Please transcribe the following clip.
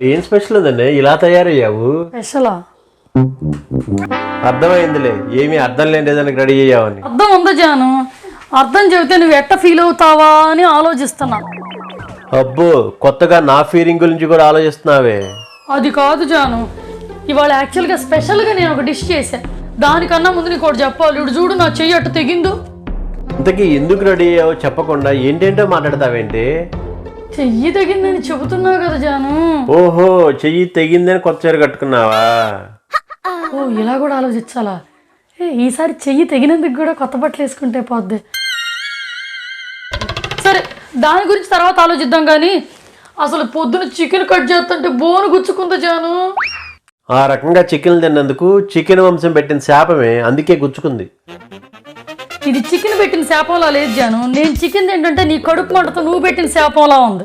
ఏం స్పెషల్ ఉందండి ఇలా తయారయ్యావు? స్పెషలా? అర్థమైందిలే. ఏమీ అర్థం లేని దానికి రెడీ అయ్యావని. అర్థం ఉందా జాను. అర్థం చెబితే నువ్వు ఎట్ట ఫీల్ అవుతావా అని ఆలోచిస్తున్నా. అబ్బో కొత్తగా నా ఫీలింగ్ గురించి కూడా ఆలోచిస్తున్నావే. అది కాదు జాను. ఇవాళ యాక్చువల్గా స్పెషల్గా నేను ఒక డిష్ చేశా. దానికన్నా ముందు నీకు ఒకటి చెప్పాలి. ఇప్పుడు చూడు నా చెయ్యి అట్టు తెగిందు. ఇంతకీ ఎందుకు రెడీ అయ్యావో చెప్పకుండా ఏంటేంటో మాట్లాడతావేంటి? చెయ్యి తెగిందని చెబుతున్నావు కదా జాను. ఓహో చెయ్యి తెగిందని కొత్త చీర కట్టుకున్నావా? ఓ ఇలా కూడా ఆలోచించాలా? ఏ ఈసారి చెయ్యి తెగినందుకు కూడా కొత్త బట్టలు వేసుకుంటే పోద్ది. సరే దాని గురించి తర్వాత ఆలోచిద్దాం కానీ అసలు పొద్దున చికెన్ కట్ చేస్తుంటే బోను గుచ్చుకుందా జాను? ఆ రకంగా చికెన్ తిన్నందుకు చికెన్ వంశం పెట్టిన శాపమే అందుకే గుచ్చుకుంది. ఇది చికెన్ పెట్టిన శాపంలా లేదు జాను. నేను చికెన్ తింటుంటే నీ కడుపు మంటతో నువ్వు పెట్టిన శాపంలా ఉంది.